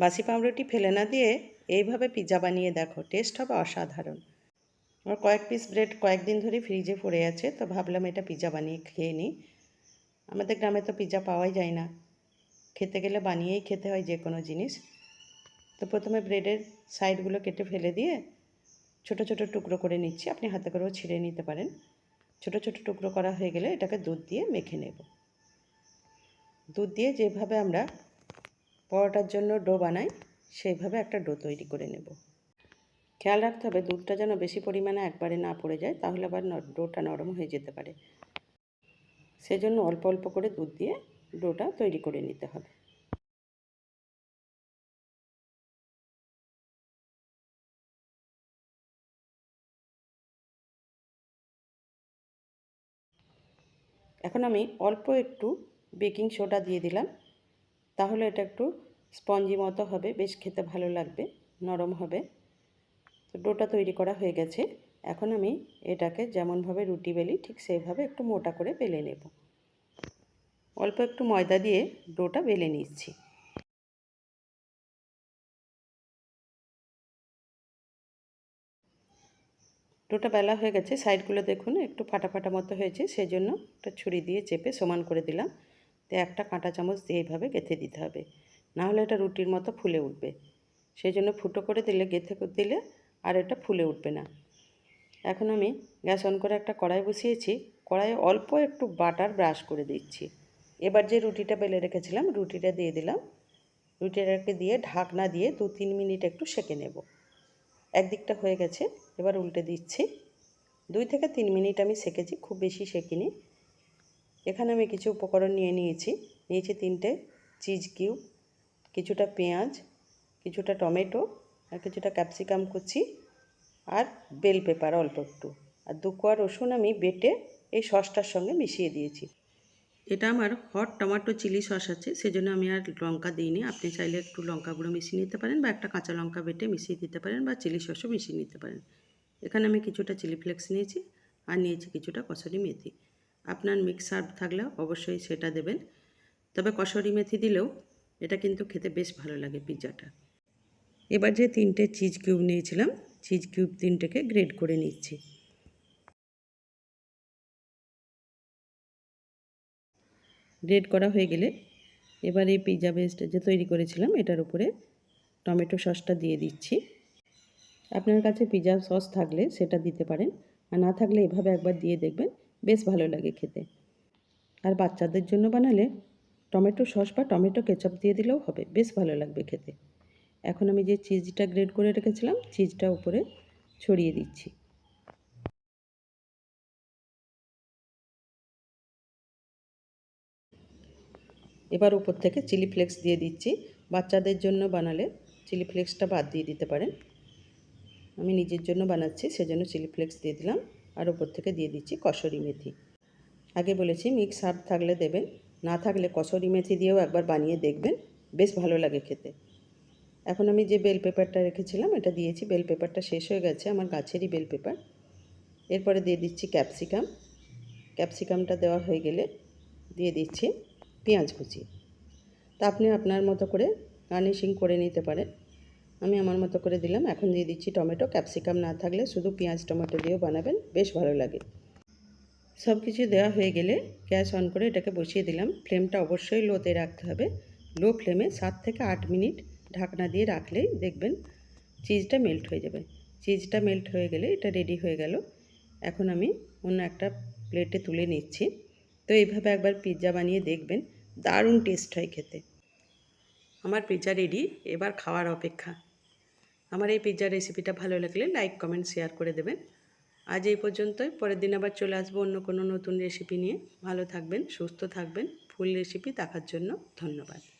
বাসি পাউরুটি ফেলে না দিয়ে এইভাবে পিৎজা বানিয়ে দেখো টেস্ট হবে অসাধারণ। আমার কয়েক পিস ব্রেড কয়েকদিন ধরে ফ্রিজে পড়ে আছে, তো ভাবলাম এটা পিৎজা বানিয়ে খেয়ে নিই। আমাদের গ্রামে তো পিৎজা পাওয়াই যায় না। খেতে গেলে বানিয়েই খেতে হয় যে কোনো জিনিস। তো প্রথমে ব্রেডের সাইডগুলো কেটে ফেলে দিয়ে ছোট ছোট টুকরো করে নিচ্ছি, আপনি হাতে করেও ছিঁড়ে নিতে পারেন। ছোট ছোট টুকরো করা হয়ে গেলে এটাকে দুধ দিয়ে মেখে নেব। দুধ দিয়ে যেভাবে আমরা পরোটার জন্য ডো বানাই, সেইভাবে একটা ডো তৈরি করে নেব। খেয়াল রাখতে হবে দুধটা যেন বেশি পরিমাণে একবারে না পড়ে যায়, তাহলে আবার ডোটা নরম হয়ে যেতে পারে। সেজন্য অল্প অল্প করে দুধ দিয়ে ডোটা তৈরি করে নিতে হবে। এখন আমি অল্প একটু বেকিং সোডা দিয়ে দিলাম। তাহলে এটা একটু স্পঞ্জি মতো হবে, বেশ খেতে ভালো লাগবে, নরম হবে। তো ডোটা তৈরি করা হয়ে গেছে। এখন আমি এটাকে যেমনভাবে রুটি বেলি, ঠিক সেইভাবে একটু মোটা করে বেলে নেব। অল্প একটু ময়দা দিয়ে ডোটা বেলে নিচ্ছি। ডোটা বেলা হয়ে গেছে, সাইডগুলো দেখুন, একটু ফাটা ফাটা মতো হয়েছে সেই জন্য একটা ছুরি দিয়ে চেপে সমান করে দিলাম। তো একটা কাঁটা চামচ দিয়ে এইভাবে গেঁথে দিতে হবে। নাহলে এটা রুটির মতো ফুলে উঠবে। সেই জন্য ফুটো করে দিলে, গেঁথে দিলে আর এটা ফুলে উঠবে না। এখন আমি গ্যাস অন করে একটা কড়াই বসিয়েছি। কড়াইয়ে অল্প একটু বাটার ব্রাশ করে দিচ্ছি। এবার যে রুটিটা বেলে রেখেছিলাম, রুটিটা দিয়ে দিলাম। রুটিটাকে দিয়ে ঢাকনা দিয়ে দু তিন মিনিট একটু সেঁকে নেব। একদিকটা হয়ে গেছে, এবার উল্টে দিচ্ছি। দুই থেকে তিন মিনিট আমি সেঁকেছি, খুব বেশি সেঁকিনি। এখানে আমি কিছু উপকরণ নিয়ে নিয়েছি। নিয়েছি তিনটে চিজ কিউব, কিছুটা পেঁয়াজ, কিছুটা টমেটো, আর কিছুটা ক্যাপসিকাম কুচি আর বেল পেপার অল্প একটু। আর দু কোয়া রসুন আমি বেটে এই সসটার সঙ্গে মিশিয়ে দিয়েছি। এটা আমার হট টমেটো চিলি সস আছে, সেজন্য আমি আর লঙ্কা দিইনি। আপনি চাইলে একটু লঙ্কা গুঁড়ো মিশিয়ে নিতে পারেন বা একটা কাঁচা লঙ্কা বেটে মিশিয়ে দিতে পারেন বা চিলি সসও মিশিয়ে নিতে পারেন। এখানে আমি কিছুটা চিলি ফ্লেক্স নিয়েছি আর নিয়েছি কিছুটা কসুরি মেথি। আপনার মিক্স সার্ভ থাকলে অবশ্যই সেটা দেবেন। তবে কসুরি মেথি দিলেও এটা কিন্তু খেতে বেশ ভালো লাগে পিৎজাটা এবার যে তিনটে চিজ কিউব নিয়েছিলাম, চিজ কিউব তিনটেকে গ্রেড করে নিচ্ছি। গ্রেড করা হয়ে গেলে এবার এই পিৎজা বেসটা যে তৈরি করেছিলাম, এটার উপরে টমেটো সসটা দিয়ে দিচ্ছি। আপনার কাছে পিৎজা সস থাকলে সেটা দিতে পারেন, আর না থাকলে এভাবে একবার দিয়ে দেখবেন বেশ ভালো লাগে খেতে। আর বাচ্চাদের জন্য বানালে টমেটো সস বা টমেটো কেচাপ দিয়ে দিলেও হবে, বেশ ভালো লাগবে খেতে। এখন আমি যে চিজটা গ্রেড করে রেখেছিলাম, চিজটা উপরে ছড়িয়ে দিচ্ছি। এবার উপর থেকে চিলি ফ্লেক্স দিয়ে দিচ্ছি। বাচ্চাদের জন্য বানালে চিলি ফ্লেক্সটা বাদ দিয়ে দিতে পারেন। আমি নিজের জন্য বানাচ্ছি, সেজন্য চিলি ফ্লেক্স দিয়ে দিলাম। আর উপর থেকে দিয়ে দিচ্ছি কসরি মেথি। আগে বলেছি মিক্স হার্ব থাকলে দেবেন, না থাকলে কসরি মেথি দিয়েও একবার বানিয়ে দেখবেন, বেশ ভালো লাগে খেতে। এখন আমি যে বেল পেপারটা রেখেছিলাম, এটা দিয়েছি, বেল পেপারটা শেষ হয়ে গেছে, আমার গাছেরই বেল পেপার। এরপরে দিয়ে দিচ্ছি ক্যাপসিকাম। ক্যাপসিকামটা দেওয়া হয়ে গেলে দিয়ে দিচ্ছি পেঁয়াজ কুচি। তা আপনি আপনার মতো করে গার্নিশিং করে নিতে পারেন। আমি আমার মতো করে দিলাম। এখন দিয়ে দিচ্ছি টমেটো। ক্যাপসিকাম না থাকলে শুধু পেঁয়াজ, টমেটো দিয়েও বানাবেন। বেশ ভালো লাগে। সব কিছু দেওয়া হয়ে গেলে গ্যাস অন করে এটাকে বসিয়ে দিলাম। ফ্লেমটা অবশ্যই লোতে রাখতে হবে। লো ফ্লেমে সাত থেকে আট মিনিট ঢাকনা দিয়ে রাখলেই দেখবেন চিজটা মেল্ট হয়ে যাবে। চিজটা মেল্ট হয়ে গেলে এটা রেডি হয়ে গেল। এখন আমি অন্য একটা প্লেটে তুলে নিচ্ছি। তো এইভাবে একবার পিৎজা বানিয়ে দেখবেন। দারুণ টেস্ট হয় খেতে। আমার পিৎজা রেডি। এবার খাওয়ার অপেক্ষা। আমার এই পিৎজার রেসিপিটা ভালো লাগলে লাইক কমেন্ট শেয়ার করে দেবেন। আজ এই পর্যন্তই। পরের দিন আবার চলে আসব অন্য কোনো নতুন রেসিপি নিয়ে। ভালো থাকবেন, সুস্থ থাকবেন। ফুল রেসিপি দেখার জন্য ধন্যবাদ।